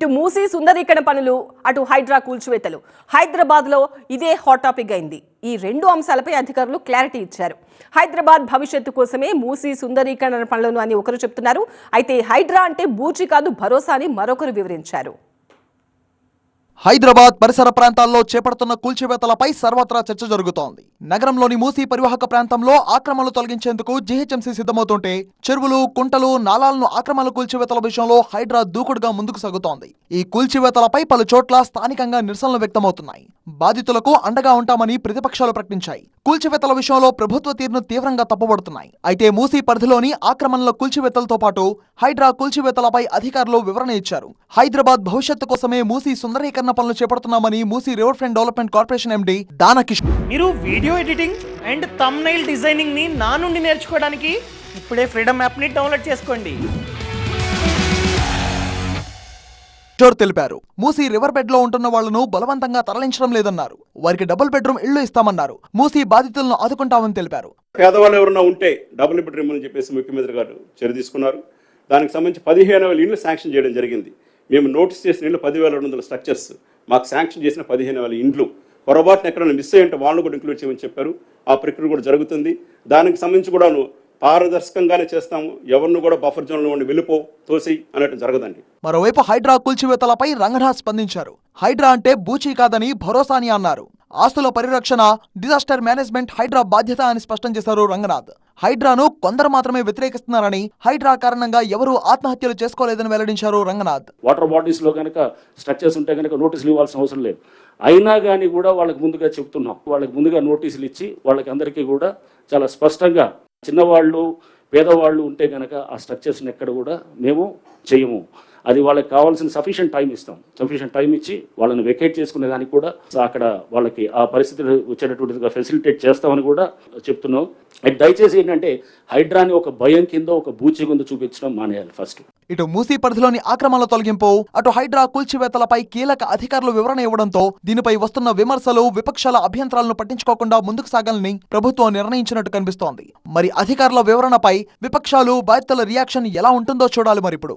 ఇటు మూసీ సుందరీకరణ పనులు అటు హైడ్రా కూల్చివేతలు. హైదరాబాద్లో ఇదే హాట్ టాపిక్ అయింది. ఈ రెండు అంశాలపై అధికారులు క్లారిటీ ఇచ్చారు. హైదరాబాద్ భవిష్యత్తు కోసమే మూసీ సుందరీకరణ పనులను అని ఒకరు చెప్తున్నారు. అయితే హైడ్రా అంటే బూచి కాదు భరోసా అని మరొకరు వివరించారు. హైదరాబాద్ పరిసర ప్రాంతాల్లో చేపడుతున్న కూల్చివేతలపై సర్వత్రా చర్చ జరుగుతోంది. నగరంలోని మూసీ పరివాహక ప్రాంతంలో ఆక్రమణలు తొలగించేందుకు జీహెచ్ఎంసీ సిద్ధమవుతుంటే చెరువులు కుంటలు నాలాలను ఆక్రమణల కూల్చివేతల విషయంలో హైడ్రా దూకుడుగా ముందుకు సాగుతోంది. ఈ కూల్చివేతలపై పలు చోట్ల స్థానికంగా నిరసనలు వ్యక్తమవుతున్నాయి. బాధితులకు అండగా ఉంటామని ప్రతిపక్షాలు ప్రకటించాయి. కూల్చివేతల విషయంలో ప్రభుత్వ తీరును తీవ్రంగా తప్పుబడుతున్నాయి. అయితే మూసీ పరిధిలోని ఆక్రమణల కూల్చివేతలతో పాటు హైడ్రా కూల్చివేతలపై అధికారులు వివరణ ఇచ్చారు. హైదరాబాద్ భవిష్యత్తు కోసమే మూసీ సుందరీకరణ పనులు చేపడుతున్నామని Musi river front development corporation MD Dana మీరు వీడియో ఎడిటింగ్ అండ్ తమ్నైల్ డిజైనింగ్ని నా నుండి నేర్చుకోవడానికి ఇప్పుడే ఫ్రీడమ్ యాప్ని డౌన్లోడ్ చేసుకోండి. కిషోర్ తెలిపారు. మూసీ రివర్ బెడ్లో ఉంటున్న వాళ్ళను బలవంతంగా తరలించడం లేదన్నారు. వారికి డబుల్ బెడ్రూమ్ ఇళ్ళు ఇస్తామన్నారు. మూసీ బాధితులను ఆదుకుంటామని తెలిపారు. పేదవాళ్ళు ఎవరైనా ఉంటే డబుల్ బెడ్రూమ్ అని చెప్పేసి ముఖ్యమంత్రి గారు చర్య తీసుకున్నారు. దానికి సంబంధించి పదిహేను వేల ఇళ్ళు శాంక్షన్ చేయడం జరిగింది. మేము నోటీస్ చేసిన ఇళ్ళు పదివేల రెండు వందల స్ట్రక్చర్స్. మాకు శాంక్షన్ చేసిన పదిహేను వేల ఇండ్లు. పొరపాటున ఎక్కడైనా మిస్ అయ్యి ఉంటే వాళ్ళని కూడా ఇంక్లూడ్ చేయమని చెప్పారు. ఆ ప్రక్రియ కూడా జరుగుతుంది. దానికి సంబంధించి కూడాను పారదర్శకంగానే చేస్తాము ఎవరిని కూడా బఫర్ జోన్లో ఉండి వెళ్ళిపో తోసి అన్నట్టు జరగదండి. మరోవైపు హైడ్రా కూల్చివేతలపై రంగనాథ్ స్పందించారు. హైడ్రా అంటే బూచీ కాదని భరోసా అని అన్నారు. ఆస్తుల పరిరక్షణ డిజాస్టర్ మేనేజ్మెంట్ హైడ్రా బాధ్యత అని స్పష్టం చేశారు రంగనాథ్. హైడ్రాను కొందరు మాత్రమే వ్యతిరేకిస్తున్నారని హైడ్రా కారణంగా ఎవరూ ఆత్మహత్యలు చేసుకోలేదని వెల్లడించారు రంగనాథ్. వాటర్ బాడీస్లో కనుక స్ట్రక్చర్స్ ఉంటే కనుక నోటీసులు ఇవ్వాల్సిన అవసరం లేదు. అయినా కానీ కూడా వాళ్ళకి ముందుగా చెప్తున్నాం. వాళ్ళకి ముందుగా నోటీసులు ఇచ్చి వాళ్ళకి అందరికీ కూడా చాలా స్పష్టంగా చిన్నవాళ్ళు పేదవాళ్ళు ఉంటే కనుక ఆ స్ట్రక్చర్స్ని ఎక్కడ కూడా మేము చేయము. అది వాళ్ళకి కావాల్సిన సఫిషియెంట్ టైం ఇస్తాం. సఫిషియెంట్ టైం ఇచ్చి వాళ్ళని వెకేట్ చేసుకునే దానికి కూడా అక్కడ వాళ్ళకి ఆ పరిస్థితులు వచ్చేటటువంటిదిగా ఫెసిలిటేట్ చేస్తామని కూడా చెప్తున్నాం. అండ్ దయచేసి ఏంటంటే హైడ్రాని ఒక భయం కింద ఒక బూచి కింద చూపించడం మానేయాలి ఫస్ట్ ఇటు మూసీ పరిధిలోని ఆక్రమణల తొలగింపు అటు హైడ్రా కూల్చివేతలపై కీలక అధికారులు వివరణ ఇవ్వడంతో దీనిపై వస్తున్న విమర్శలు విపక్షాల అభ్యంతరాలను పట్టించుకోకుండా ముందుకు సాగాలని ప్రభుత్వం నిర్ణయించినట్టు కనిపిస్తోంది. మరి అధికారుల వివరణపై విపక్షాలు బాధితుల రియాక్షన్ ఎలా ఉంటుందో చూడాలి మరిప్పుడు